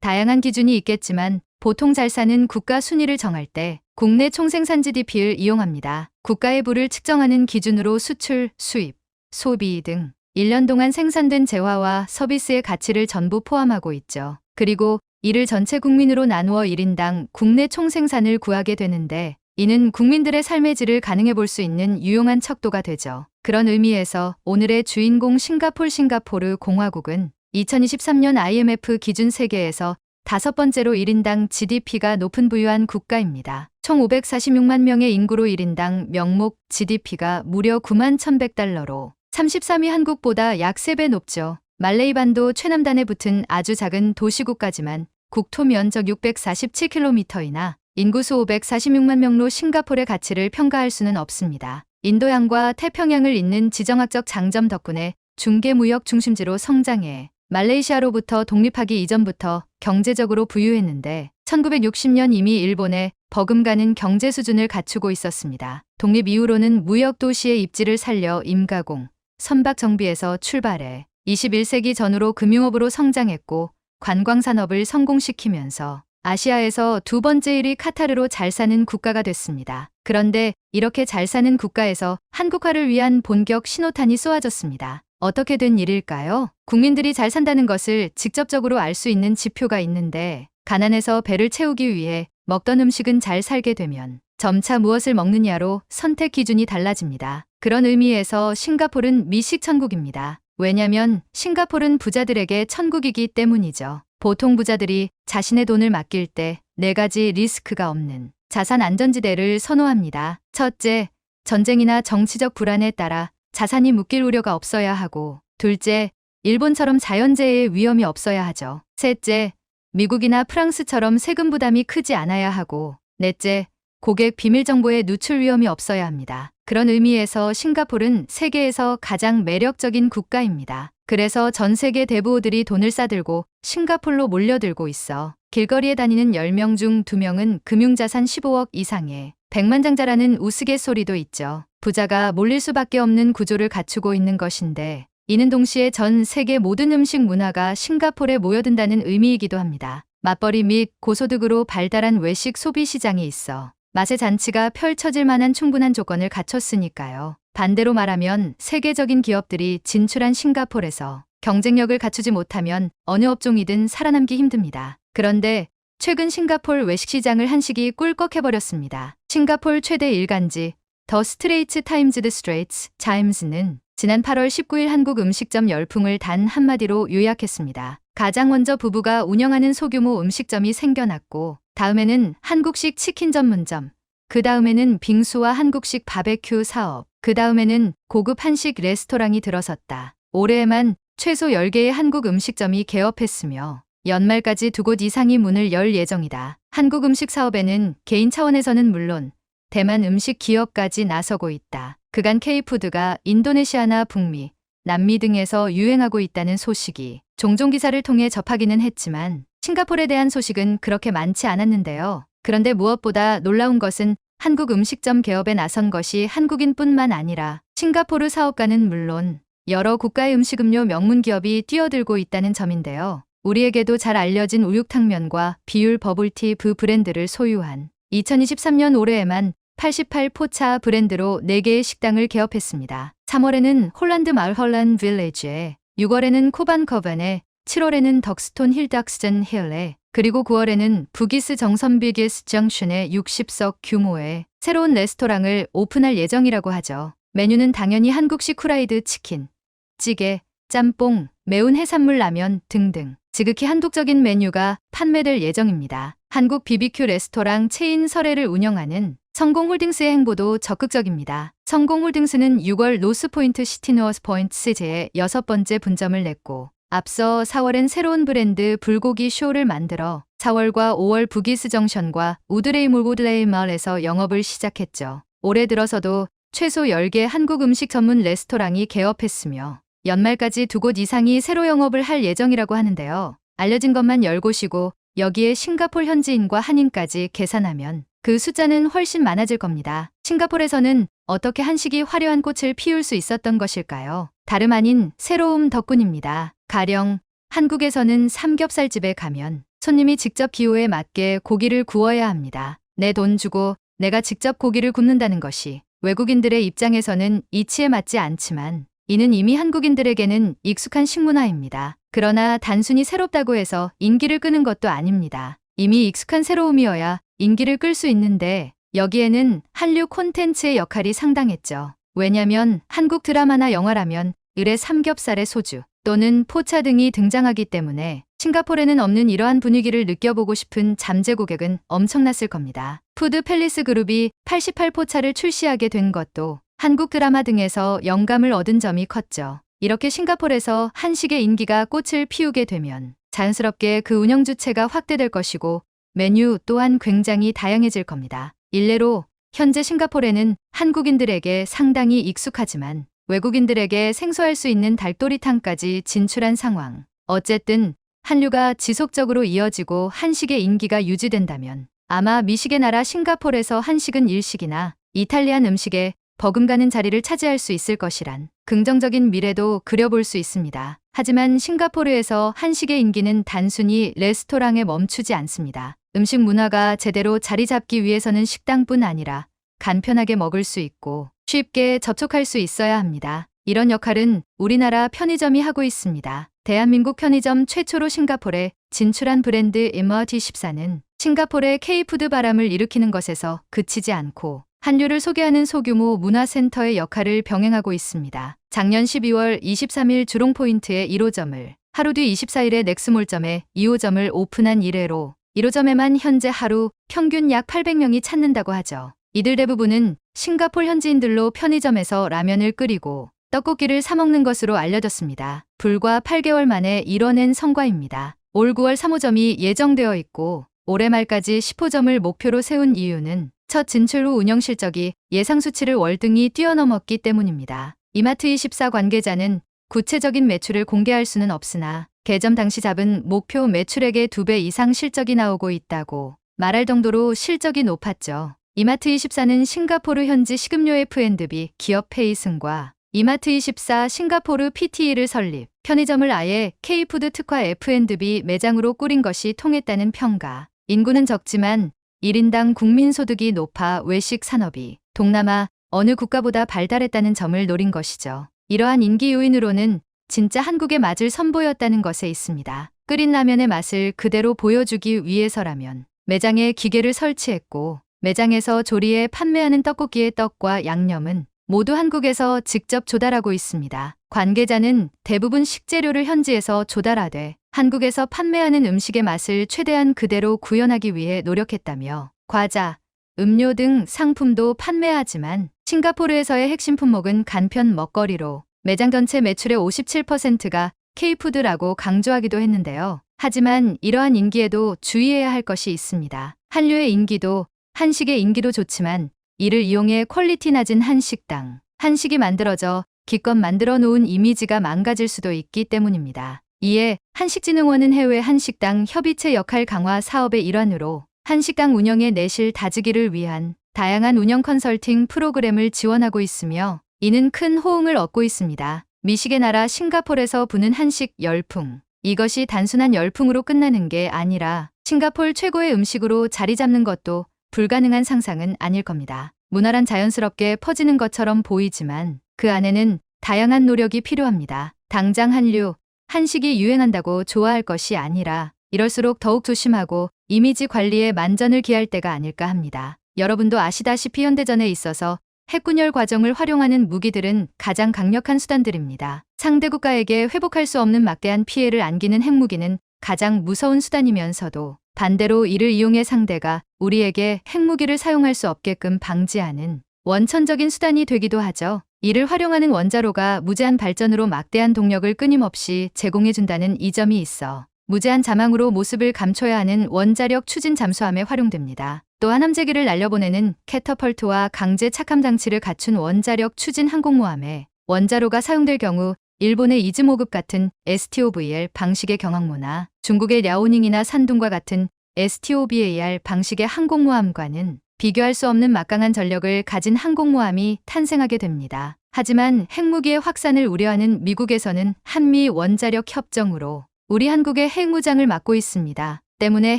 다양한 기준이 있겠지만 보통 잘 사는 국가 순위를 정할 때 국내 총생산 GDP를 이용합니다. 국가의 부를 측정하는 기준으로 수출, 수입, 소비 등 1년 동안 생산된 재화와 서비스의 가치를 전부 포함하고 있죠. 그리고 이를 전체 국민으로 나누어 1인당 국내 총생산을 구하게 되는데 이는 국민들의 삶의 질을 가능해 볼 수 있는 유용한 척도가 되죠. 그런 의미에서 오늘의 주인공 싱가폴 싱가포르 공화국은 2023년 IMF 기준 세계에서 다섯 번째로 1인당 GDP가 높은 부유한 국가입니다. 총 546만 명의 인구로 1인당 명목 GDP가 무려 9만 1100달러로 33위 한국보다 약 3배 높죠. 말레이 반도 최남단에 붙은 아주 작은 도시국가지만 국토 면적 647km이나 인구수 546만 명로 싱가폴의 가치를 평가할 수는 없습니다. 인도양과 태평양을 잇는 지정학적 장점 덕분에 중개무역 중심지로 성장해 말레이시아로부터 독립하기 이전부터 경제적으로 부유했는데 1960년 이미 일본에 버금가는 경제 수준을 갖추고 있었습니다. 독립 이후로는 무역 도시의 입지를 살려 임가공, 선박 정비에서 출발해 21세기 전후로 금융업으로 성장했고 관광 산업을 성공시키면서 아시아에서 두 번째 1위 카타르로 잘 사는 국가가 됐습니다. 그런데 이렇게 잘 사는 국가에서 한국화를 위한 본격 신호탄이 쏘아졌습니다. 어떻게 된 일일까요? 국민들이 잘 산다는 것을 직접적으로 알 수 있는 지표가 있는데 가난해서 배를 채우기 위해 먹던 음식은 잘 살게 되면 점차 무엇을 먹느냐로 선택 기준이 달라집니다. 그런 의미에서 싱가폴은 미식 천국입니다. 왜냐면 싱가폴은 부자들에게 천국이기 때문이죠. 보통 부자들이 자신의 돈을 맡길 때 네 가지 리스크가 없는 자산 안전지대를 선호합니다. 첫째, 전쟁이나 정치적 불안에 따라 자산이 묶일 우려가 없어야 하고, 둘째, 일본처럼 자연재해의 위험이 없어야 하죠. 셋째, 미국이나 프랑스처럼 세금 부담이 크지 않아야 하고, 넷째, 고객 비밀 정보의 누출 위험이 없어야 합니다. 그런 의미에서 싱가폴은 세계에서 가장 매력적인 국가입니다. 그래서 전 세계 대부호들이 돈을 싸들고 싱가폴로 몰려들고 있어 길거리에 다니는 10명 중 2명은 금융자산 15억 이상의 백만장자라는 우스갯소리도 있죠. 부자가 몰릴 수밖에 없는 구조를 갖추고 있는 것인데 이는 동시에 전 세계 모든 음식 문화가 싱가폴에 모여든다는 의미이기도 합니다. 맞벌이 및 고소득으로 발달한 외식 소비 시장이 있어 맛의 잔치가 펼쳐질 만한 충분한 조건을 갖췄으니까요. 반대로 말하면 세계적인 기업들이 진출한 싱가폴에서 경쟁력을 갖추지 못하면 어느 업종이든 살아남기 힘듭니다. 그런데 최근 싱가폴 외식 시장을 한식이 꿀꺽해버렸습니다. 싱가폴 최대 일간지 더 스트레이트 타임즈 드 스트레이츠 타임즈는 지난 8월 19일 한국 음식점 열풍을 단 한마디로 요약했습니다. 가장 먼저 부부가 운영하는 소규모 음식점이 생겨났고 다음에는 한국식 치킨 전문점, 그 다음에는 빙수와 한국식 바베큐 사업, 그 다음에는 고급 한식 레스토랑이 들어섰다. 올해에만 최소 10개의 한국 음식점이 개업했으며 연말까지 두 곳 이상이 문을 열 예정이다. 한국 음식 사업에는 개인 차원에서는 물론 대만 음식 기업까지 나서고 있다. 그간 K푸드가 인도네시아나 북미, 남미 등에서 유행하고 있다는 소식이 종종 기사를 통해 접하기는 했지만 싱가폴에 대한 소식은 그렇게 많지 않았는데요. 그런데 무엇보다 놀라운 것은 한국 음식점 개업에 나선 것이 한국인뿐만 아니라 싱가포르 사업가는 물론 여러 국가의 음식음료 명문 기업이 뛰어들고 있다는 점인데요. 우리에게도 잘 알려진 우육탕면과 비율 버블티 브 브랜드를 소유한 2023년 올해에만 88포차 브랜드로 4개의 식당을 개업했습니다. 3월에는 홀란드 마을 헐란 빌리지에 6월에는 코반 커반에 7월에는 덕스톤 힐닥스전 힐에 그리고 9월에는 부기스 정선비기스 정션의 60석 규모의 새로운 레스토랑을 오픈할 예정이라고 하죠. 메뉴는 당연히 한국식 후라이드 치킨, 찌개, 짬뽕, 매운 해산물 라면 등등 지극히 한국적인 메뉴가 판매될 예정입니다. 한국 BBQ 레스토랑 체인 설해를 운영하는 성공홀딩스의 행보도 적극적입니다. 성공홀딩스는 6월 노스포인트 시티노어스 포인트 시제에 여섯 번째 분점을 냈고 앞서 4월엔 새로운 브랜드 불고기 쇼를 만들어 4월과 5월 부기스 정션과 우드레이 몰고드레이 마을에서 영업을 시작했죠. 올해 들어서도 최소 10개 한국 음식 전문 레스토랑이 개업했으며 연말까지 두 곳 이상이 새로 영업을 할 예정이라고 하는데요. 알려진 것만 10곳이고 여기에 싱가폴 현지인과 한인까지 계산하면 그 숫자는 훨씬 많아질 겁니다. 싱가폴에서는 어떻게 한식이 화려한 꽃을 피울 수 있었던 것일까요? 다름 아닌 새로움 덕분입니다. 가령 한국에서는 삼겹살집에 가면 손님이 직접 기호에 맞게 고기를 구워야 합니다. 내 돈 주고 내가 직접 고기를 굽는다는 것이 외국인들의 입장에서는 이치에 맞지 않지만 이는 이미 한국인들에게는 익숙한 식문화입니다. 그러나 단순히 새롭다고 해서 인기를 끄는 것도 아닙니다. 이미 익숙한 새로움이어야 인기를 끌 수 있는데 여기에는 한류 콘텐츠의 역할이 상당했죠. 왜냐면 한국 드라마나 영화라면 을의 삼겹살의 소주 또는 포차 등이 등장하기 때문에 싱가포르에는 없는 이러한 분위기를 느껴보고 싶은 잠재 고객은 엄청났을 겁니다. 푸드 팰리스 그룹이 88포차를 출시하게 된 것도 한국 드라마 등에서 영감을 얻은 점이 컸죠. 이렇게 싱가포르에서 한식의 인기가 꽃을 피우게 되면 자연스럽게 그 운영 주체가 확대될 것이고 메뉴 또한 굉장히 다양해질 겁니다. 일례로 현재 싱가포르에는 한국인들에게 상당히 익숙하지만 외국인들에게 생소할 수 있는 닭도리탕까지 진출한 상황. 어쨌든 한류가 지속적으로 이어지고 한식의 인기가 유지된다면 아마 미식의 나라 싱가포르에서 한식은 일식이나 이탈리안 음식에 버금가는 자리를 차지할 수 있을 것이란 긍정적인 미래도 그려볼 수 있습니다. 하지만 싱가포르에서 한식의 인기는 단순히 레스토랑에 멈추지 않습니다. 음식 문화가 제대로 자리 잡기 위해서는 식당뿐 아니라 간편하게 먹을 수 있고 쉽게 접촉할 수 있어야 합니다. 이런 역할은 우리나라 편의점이 하고 있습니다. 대한민국 편의점 최초로 싱가포르에 진출한 브랜드 이머티14는 싱가포르의 K푸드 바람을 일으키는 것에서 그치지 않고 한류를 소개하는 소규모 문화센터의 역할을 병행하고 있습니다. 작년 12월 23일 주롱포인트에 1호점을, 하루 뒤 24일에 넥스몰점에 2호점을 오픈한 이래로 1호점에만 현재 하루 평균 약 800명이 찾는다고 하죠. 이들 대부분은 싱가폴 현지인들로 편의점에서 라면을 끓이고 떡볶이를 사먹는 것으로 알려졌습니다. 불과 8개월 만에 이뤄낸 성과입니다. 올 9월 3호점이 예정되어 있고 올해 말까지 10호점을 목표로 세운 이유는 첫 진출 후 운영 실적이 예상 수치를 월등히 뛰어넘었기 때문입니다. 이마트24 관계자는 구체적인 매출을 공개할 수는 없으나 개점 당시 잡은 목표 매출액의 2배 이상 실적이 나오고 있다고 말할 정도로 실적이 높았죠. 이마트24는 싱가포르 현지 식음료 F&B 기업 페이 승과 이마트24 싱가포르 PTE를 설립, 편의점을 아예 K푸드 특화 F&B 매장으로 꾸린 것이 통했다는 평가. 인구는 적지만 1인당 국민소득이 높아 외식 산업이 동남아 어느 국가보다 발달했다는 점을 노린 것이죠. 이러한 인기 요인으로는 진짜 한국의 맛을 선보였다는 것에 있습니다. 끓인 라면의 맛을 그대로 보여주기 위해서라면 매장에 기계를 설치했고 매장에서 조리해 판매하는 떡볶이의 떡과 양념은 모두 한국에서 직접 조달하고 있습니다. 관계자는 대부분 식재료를 현지에서 조달하되 한국에서 판매하는 음식의 맛을 최대한 그대로 구현하기 위해 노력했다며 과자, 음료 등 상품도 판매하지만 싱가포르에서의 핵심 품목은 간편 먹거리로 매장 전체 매출의 57%가 K푸드라고 강조하기도 했는데요. 하지만 이러한 인기에도 주의해야 할 것이 있습니다. 한류의 인기도 한식의 인기도 좋지만 이를 이용해 퀄리티 낮은 한식당, 한식이 만들어져 기껏 만들어 놓은 이미지가 망가질 수도 있기 때문입니다. 이에 한식진흥원은 해외 한식당 협의체 역할 강화 사업의 일환으로 한식당 운영의 내실 다지기를 위한 다양한 운영 컨설팅 프로그램을 지원하고 있으며 이는 큰 호응을 얻고 있습니다. 미식의 나라 싱가폴에서 부는 한식 열풍. 이것이 단순한 열풍으로 끝나는 게 아니라 싱가폴 최고의 음식으로 자리 잡는 것도 불가능한 상상은 아닐 겁니다. 문화란 자연스럽게 퍼지는 것처럼 보이지만 그 안에는 다양한 노력이 필요합니다. 당장 한류, 한식이 유행한다고 좋아할 것이 아니라 이럴수록 더욱 조심하고 이미지 관리에 만전을 기할 때가 아닐까 합니다. 여러분도 아시다시피 현대전에 있어서 핵군열 과정을 활용하는 무기들은 가장 강력한 수단들입니다. 상대 국가에게 회복할 수 없는 막대한 피해를 안기는 핵무기는 가장 무서운 수단이면서도 반대로 이를 이용해 상대가 우리에게 핵무기를 사용할 수 없게끔 방지하는 원천적인 수단이 되기도 하죠. 이를 활용하는 원자로가 무제한 발전으로 막대한 동력을 끊임없이 제공해준다는 이점이 있어 무제한 자망으로 모습을 감춰야 하는 원자력 추진 잠수함에 활용됩니다. 또한 함재기를 날려보내는 캐터펄트와 강제 착함 장치를 갖춘 원자력 추진 항공모함에 원자로가 사용될 경우 일본의 이즈모급 같은 STOVL 방식의 경항모나 중국의 랴오닝이나 산둥과 같은 STOBAR 방식의 항공모함과는 비교할 수 없는 막강한 전력을 가진 항공모함이 탄생하게 됩니다. 하지만 핵무기의 확산을 우려하는 미국에서는 한미 원자력 협정으로 우리 한국의 핵무장을 막고 있습니다. 때문에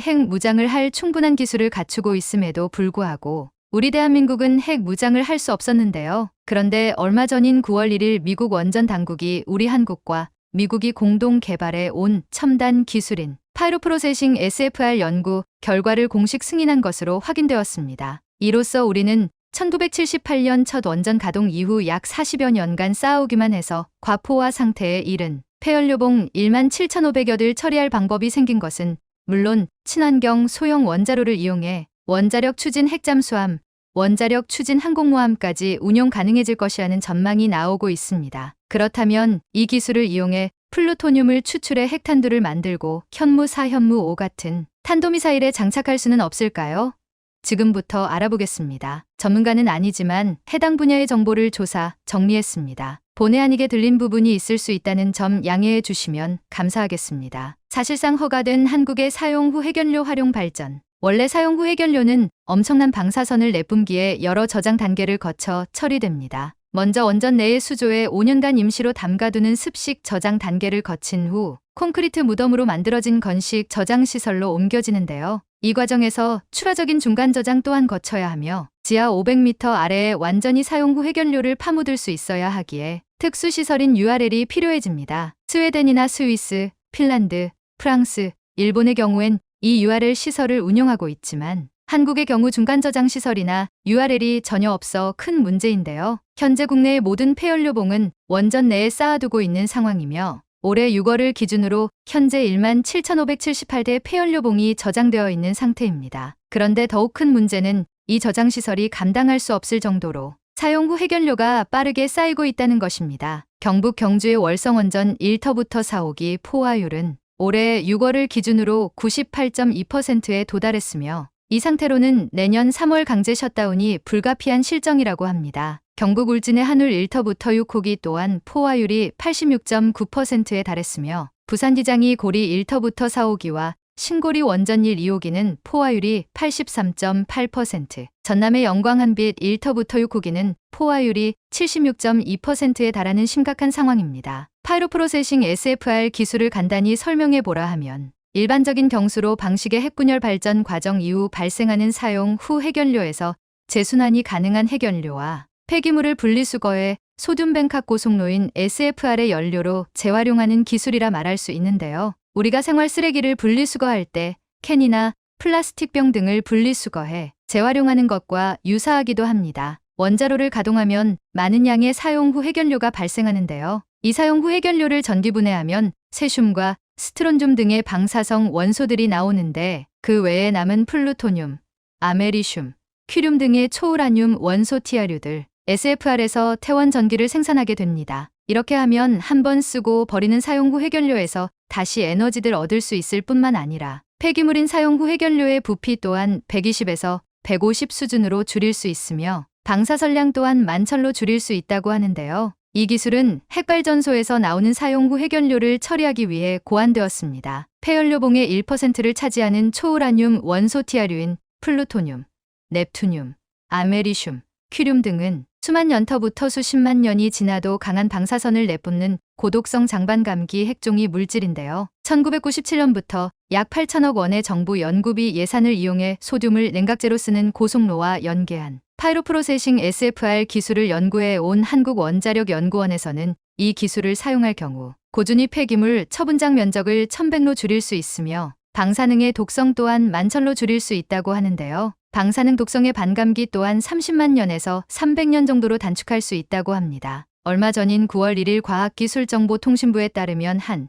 핵 무장을 할 충분한 기술을 갖추고 있음에도 불구하고 우리 대한민국은 핵 무장을 할 수 없었는데요. 그런데 얼마 전인 9월 1일 미국 원전 당국이 우리 한국과 미국이 공동 개발해 온 첨단 기술인 파이로 프로세싱 SFR 연구 결과를 공식 승인한 것으로 확인되었습니다. 이로써 우리는 1978년 첫 원전 가동 이후 약 40여 년간 쌓아오기만 해서 과포화 상태에 이른 폐연료봉 1만 7,500여들 처리할 방법이 생긴 것은 물론 친환경 소형 원자로를 이용해 원자력 추진 핵잠수함, 원자력 추진 항공모함까지 운용 가능해질 것이라는 전망이 나오고 있습니다. 그렇다면 이 기술을 이용해 플루토늄을 추출해 핵탄두를 만들고 현무 4, 현무 5 같은 탄도미사일에 장착할 수는 없을까요? 지금부터 알아보겠습니다. 전문가는 아니지만 해당 분야의 정보를 조사, 정리했습니다. 본의 아니게 들린 부분이 있을 수 있다는 점 양해해 주시면 감사하겠습니다. 사실상 허가된 한국의 사용 후 핵연료 활용 발전. 원래 사용 후 핵연료는 엄청난 방사선을 내뿜기에 여러 저장 단계를 거쳐 처리됩니다. 먼저 원전 내의 수조에 5년간 임시로 담가두는 습식 저장 단계를 거친 후 콘크리트 무덤으로 만들어진 건식 저장 시설로 옮겨지는데요. 이 과정에서 추가적인 중간 저장 또한 거쳐야 하며 지하 500m 아래에 완전히 사용 후 핵연료를 파묻을 수 있어야 하기에 특수 시설인 URL이 필요해집니다. 스웨덴이나 스위스, 핀란드, 프랑스, 일본의 경우엔 이 URL 시설을 운영하고 있지만 한국의 경우 중간 저장 시설이나 URL이 전혀 없어 큰 문제인데요. 현재 국내의 모든 폐연료봉은 원전 내에 쌓아두고 있는 상황이며 올해 6월을 기준으로 현재 1만 7,578대 폐연료봉이 저장되어 있는 상태입니다. 그런데 더욱 큰 문제는 이 저장 시설이 감당할 수 없을 정도로 사용 후 핵연료가 빠르게 쌓이고 있다는 것입니다. 경북 경주의 월성원전 1터부터 4호기 포화율은 올해 6월을 기준으로 98.2%에 도달했으며 이 상태로는 내년 3월 강제 셧다운이 불가피한 실정이라고 합니다. 경북 울진의 한울 1터부터 6호기 또한 포화율이 86.9%에 달했으며 부산기장이 고리 1터부터 4호기와 신고리 원전 1, 2호기는 포화율이 83.8%, 전남의 영광한빛 1터부터 6호기는 포화율이 76.2%에 달하는 심각한 상황입니다. 파이로 프로세싱 SFR 기술을 간단히 설명해 보라 하면 일반적인 경수로 방식의 핵분열 발전 과정 이후 발생하는 사용 후 핵연료에서 재순환이 가능한 핵연료와 폐기물을 분리수거해 소듐벤캅 고속로인 SFR의 연료로 재활용하는 기술이라 말할 수 있는데요. 우리가 생활 쓰레기를 분리수거할 때 캔이나 플라스틱병 등을 분리수거해 재활용하는 것과 유사하기도 합니다. 원자로를 가동하면 많은 양의 사용 후 핵연료가 발생하는데요. 이 사용 후 핵연료를 전기분해하면 세슘과 스트론듐 등의 방사성 원소들이 나오는데 그 외에 남은 플루토늄, 아메리슘, 큐륨 등의 초우라늄 원소 티아류들 SFR에서 태원 전기를 생산하게 됩니다. 이렇게 하면 한 번 쓰고 버리는 사용 후 핵연료에서 다시 에너지를 얻을 수 있을 뿐만 아니라 폐기물인 사용 후 핵연료의 부피 또한 120에서 150 수준으로 줄일 수 있으며 방사선량 또한 만철로 줄일 수 있다고 하는데요. 이 기술은 핵발전소에서 나오는 사용 후 핵연료를 처리하기 위해 고안되었습니다. 폐연료봉의 1%를 차지하는 초우라늄 원소 티아류인 플루토늄, 넵투늄, 아메리슘, 큐륨 등은 수만 년터부터 수십만 년이 지나도 강한 방사선을 내뿜는 고독성 장반 감기 핵종이 물질인데요. 1997년부터 약 8천억 원의 정부 연구비 예산을 이용해 소듐을 냉각제로 쓰는 고속로와 연계한 파이로 프로세싱 SFR 기술을 연구해 온 한국원자력연구원에서는 이 기술을 사용할 경우 고준위 폐기물 처분장 면적을 1100로 줄일 수 있으며 방사능의 독성 또한 만천로 줄일 수 있다고 하는데요. 방사능 독성의 반감기 또한 30만 년에서 300년 정도로 단축할 수 있다고 합니다. 얼마 전인 9월 1일 과학기술정보통신부에 따르면 한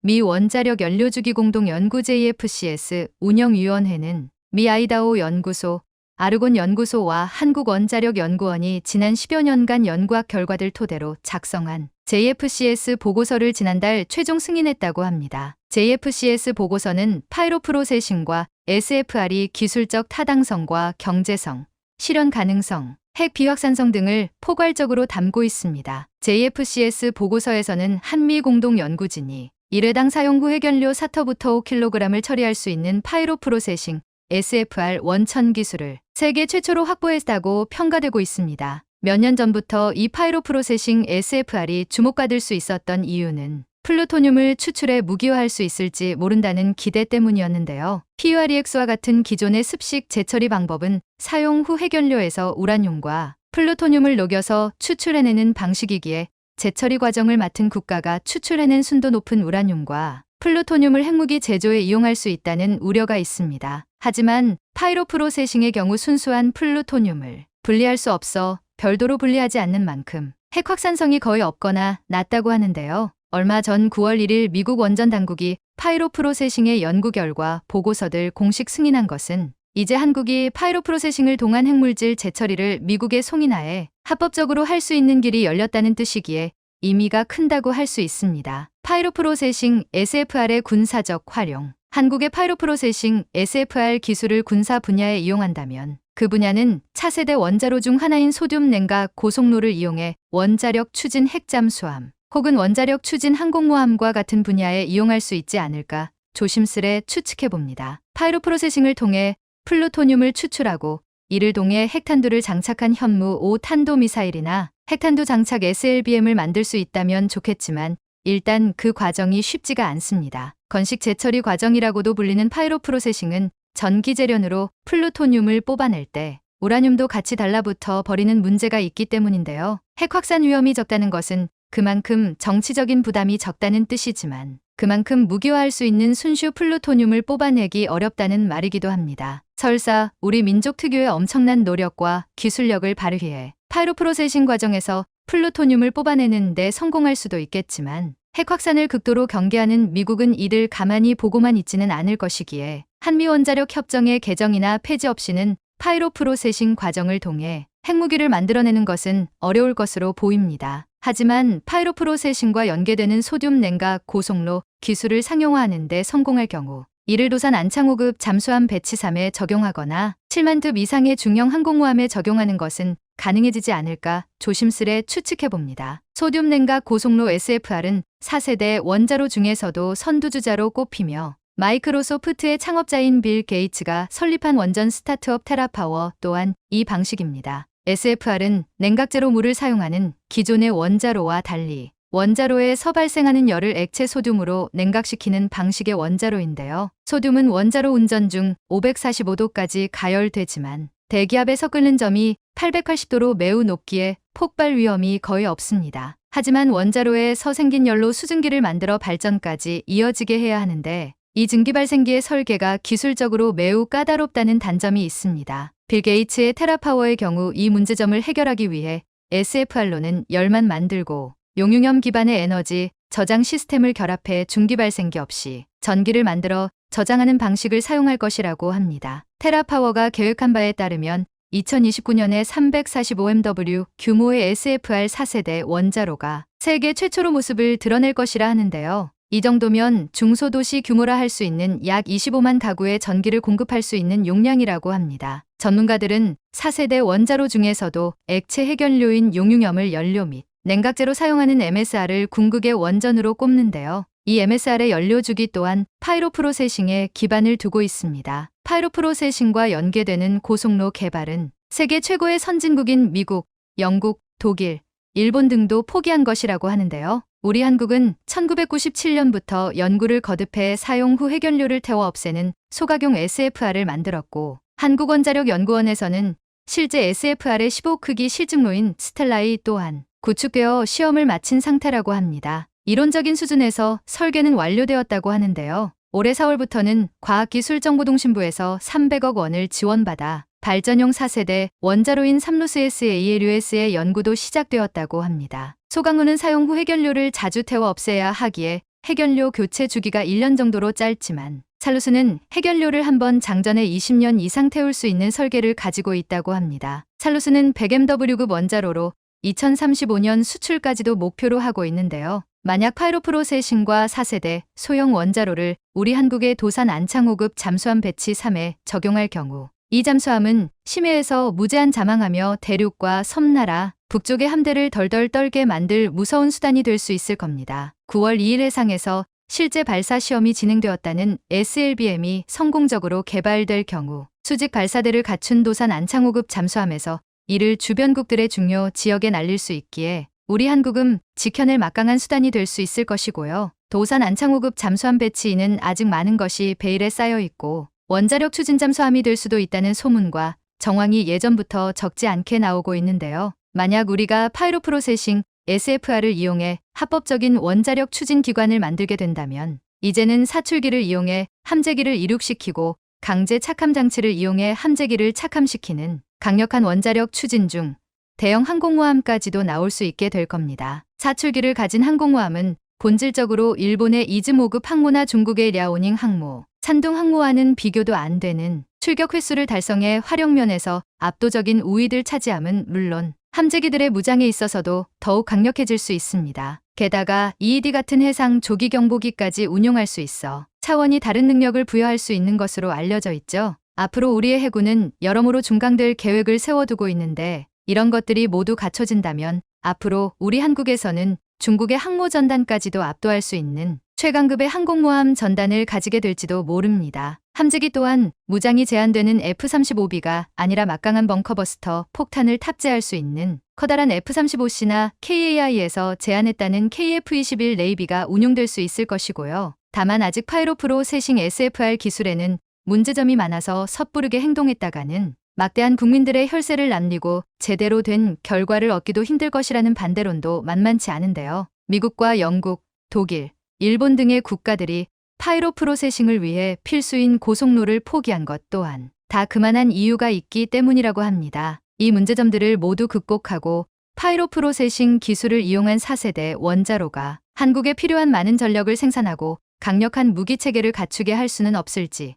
미 원자력 연료주기 공동 연구 JFCS 운영위원회는 미 아이다호 연구소, 아르곤 연구소와 한국원자력 연구원이 지난 10여 년간 연구학 결과들 토대로 작성한 JFCS 보고서를 지난달 최종 승인했다고 합니다. JFCS 보고서는 파이로 프로세싱과 SFR이 기술적 타당성과 경제성, 실현 가능성, 핵 비확산성 등을 포괄적으로 담고 있습니다. JFCS 보고서에서는 한미 공동 연구진이 1회당 사용 후 핵연료 4터부터 5kg을 처리할 수 있는 파이로 프로세싱 SFR 원천 기술을 세계 최초로 확보했다고 평가되고 있습니다. 몇 년 전부터 이 파이로 프로세싱 SFR이 주목받을 수 있었던 이유는 플루토늄을 추출해 무기화할 수 있을지 모른다는 기대 때문이었는데요. PUREX와 같은 기존의 습식 재처리 방법은 사용 후 핵연료에서 우라늄과 플루토늄을 녹여서 추출해내는 방식이기에 재처리 과정을 맡은 국가가 추출해낸 순도 높은 우라늄과 플루토늄을 핵무기 제조에 이용할 수 있다는 우려가 있습니다. 하지만 파이로프로세싱의 경우 순수한 플루토늄을 분리할 수 없어 별도로 분리하지 않는 만큼 핵 확산성이 거의 없거나 낮다고 하는데요. 얼마 전 9월 1일 미국 원전 당국이 파이로프로세싱의 연구 결과 보고서들 공식 승인한 것은 이제 한국이 파이로프로세싱을 동한 핵물질 재처리를 미국에 송인하에 합법적으로 할 수 있는 길이 열렸다는 뜻이기에 의미가 큰다고 할 수 있습니다. 파이로프로세싱 SFR의 군사적 활용 한국의 파이로 프로세싱 SFR 기술을 군사 분야에 이용한다면 그 분야는 차세대 원자로 중 하나인 소듐 냉각 고속로를 이용해 원자력 추진 핵잠수함 혹은 원자력 추진 항공모함과 같은 분야에 이용할 수 있지 않을까 조심스레 추측해 봅니다. 파이로 프로세싱을 통해 플루토늄을 추출하고 이를 동해 핵탄두를 장착한 현무 5탄도 미사일이나 핵탄두 장착 SLBM을 만들 수 있다면 좋겠지만 일단 그 과정이 쉽지가 않습니다. 건식 재처리 과정이라고도 불리는 파이로 프로세싱은 전기 재련으로 플루토늄을 뽑아낼 때 우라늄도 같이 달라붙어 버리는 문제가 있기 때문인데요. 핵 확산 위험이 적다는 것은 그만큼 정치적인 부담이 적다는 뜻이지만 그만큼 무기화할 수 있는 순수 플루토늄을 뽑아내기 어렵다는 말이기도 합니다. 설사 우리 민족 특유의 엄청난 노력과 기술력을 발휘해 파이로 프로세싱 과정에서 플루토늄을 뽑아내는 데 성공할 수도 있겠지만 핵 확산을 극도로 경계하는 미국은 이들 가만히 보고만 있지는 않을 것이기에 한미 원자력 협정의 개정이나 폐지 없이는 파이로 프로세싱 과정을 통해 핵무기를 만들어내는 것은 어려울 것으로 보입니다. 하지만 파이로 프로세싱과 연계되는 소듐 냉각 고속로 기술을 상용화하는 데 성공할 경우 이를 도산 안창호급 잠수함 배치 3에 적용하거나 7만 급 이상의 중형 항공모함에 적용하는 것은 가능해지지 않을까 조심스레 추측해 봅니다. 소듐 냉각 고속로 SFR은 4세대 원자로 중에서도 선두주자로 꼽히며 마이크로소프트의 창업자인 빌 게이츠가 설립한 원전 스타트업 테라파워 또한 이 방식입니다. SFR은 냉각제로 물을 사용하는 기존의 원자로와 달리 원자로에서 발생하는 열을 액체 소듐으로 냉각시키는 방식의 원자로인데요. 소듐은 원자로 운전 중 545도까지 가열되지만 대기압에서 끓는 점이 880도로 매우 높기에 폭발 위험이 거의 없습니다. 하지만 원자로에서 생긴 열로 수증기를 만들어 발전까지 이어지게 해야 하는데 이 증기 발생기의 설계가 기술적으로 매우 까다롭다는 단점이 있습니다. 빌 게이츠의 테라파워의 경우 이 문제점을 해결하기 위해 SFR로는 열만 만들고 용융염 기반의 에너지 저장 시스템을 결합해 중기 발생기 없이 전기를 만들어 저장하는 방식을 사용할 것이라고 합니다. 테라파워가 계획한 바에 따르면 2029년에 345MW 규모의 SFR 4세대 원자로가 세계 최초로 모습을 드러낼 것이라 하는데요. 이 정도면 중소도시 규모라 할 수 있는 약 25만 가구의 전기를 공급할 수 있는 용량이라고 합니다. 전문가들은 4세대 원자로 중에서도 액체 핵연료인 용융염을 연료 및 냉각제로 사용하는 MSR을 궁극의 원전으로 꼽는데요. 이 MSR의 연료 주기 또한 파이로프로세싱에 기반을 두고 있습니다. 파이로프로세싱과 연계되는 고속로 개발은 세계 최고의 선진국인 미국, 영국, 독일, 일본 등도 포기한 것이라고 하는데요. 우리 한국은 1997년부터 연구를 거듭해 사용 후 핵연료를 태워 없애는 소각용 SFR을 만들었고 한국원자력연구원에서는 실제 SFR의 15 크기 실증로인 스텔라이 또한 구축되어 시험을 마친 상태라고 합니다. 이론적인 수준에서 설계는 완료되었다고 하는데요. 올해 4월부터는 과학기술정보통신부에서 300억 원을 지원받아 발전용 4세대 원자로인 삼루스S ALUS의 연구도 시작되었다고 합니다. 소강로는 사용 후 핵연료를 자주 태워 없애야 하기에 핵연료 교체 주기가 1년 정도로 짧지만 찰루스는 핵연료를 한 번 장전에 20년 이상 태울 수 있는 설계를 가지고 있다고 합니다. 찰루스는 100MW급 원자로로 2035년 수출까지도 목표로 하고 있는데요. 만약 파이로프로세싱과 4세대 소형 원자로를 우리 한국의 도산 안창호급 잠수함 배치 3에 적용할 경우 이 잠수함은 심해에서 무제한 자망하며 대륙과 섬나라 북쪽의 함대를 덜덜 떨게 만들 무서운 수단이 될 수 있을 겁니다. 9월 2일 해상에서 실제 발사 시험이 진행되었다는 SLBM이 성공적으로 개발될 경우 수직 발사대를 갖춘 도산 안창호급 잠수함에서 이를 주변국들의 중요 지역에 날릴 수 있기에 우리 한국은 지켜낼 막강한 수단이 될 수 있을 것이고요. 도산 안창호급 잠수함 배치인은 아직 많은 것이 베일에 쌓여 있고 원자력 추진 잠수함이 될 수도 있다는 소문과 정황이 예전부터 적지 않게 나오고 있는데요. 만약 우리가 파이로 프로세싱 SFR을 이용해 합법적인 원자력 추진 기관을 만들게 된다면 이제는 사출기를 이용해 함재기를 이륙시키고 강제 착함 장치를 이용해 함재기를 착함시키는 강력한 원자력 추진 중 대형 항공모함까지도 나올 수 있게 될 겁니다. 사출기를 가진 항공모함은 본질적으로 일본의 이즈모급 항모나 중국의 랴오닝 항모, 찬둥 항모와는 비교도 안 되는 출격 횟수를 달성해 활용면에서 압도적인 우위를 차지함은 물론 함재기들의 무장에 있어서도 더욱 강력해질 수 있습니다. 게다가 EED 같은 해상 조기 경보기까지 운용할 수 있어 차원이 다른 능력을 부여할 수 있는 것으로 알려져 있죠. 앞으로 우리의 해군은 여러모로 중강될 계획을 세워두고 있는데 이런 것들이 모두 갖춰진다면 앞으로 우리 한국에서는 중국의 항모 전단까지도 압도할 수 있는 최강급의 항공모함 전단을 가지게 될지도 모릅니다. 함재기 또한 무장이 제한되는 F-35B가 아니라 막강한 벙커버스터 폭탄을 탑재할 수 있는 커다란 F-35C나 KAI에서 제안했다는 KF-21 레이비가 운용될 수 있을 것이고요. 다만 아직 파이로 프로 세싱 SFR 기술에는 문제점이 많아서 섣부르게 행동했다가는 막대한 국민들의 혈세를 남기고 제대로 된 결과를 얻기도 힘들 것이라는 반대론도 만만치 않은데요. 미국과 영국, 독일, 일본 등의 국가들이 파이로 프로세싱을 위해 필수인 고속로를 포기한 것 또한 다 그만한 이유가 있기 때문이라고 합니다. 이 문제점들을 모두 극복하고 파이로 프로세싱 기술을 이용한 4세대 원자로가 한국에 필요한 많은 전력을 생산하고 강력한 무기 체계를 갖추게 할 수는 없을지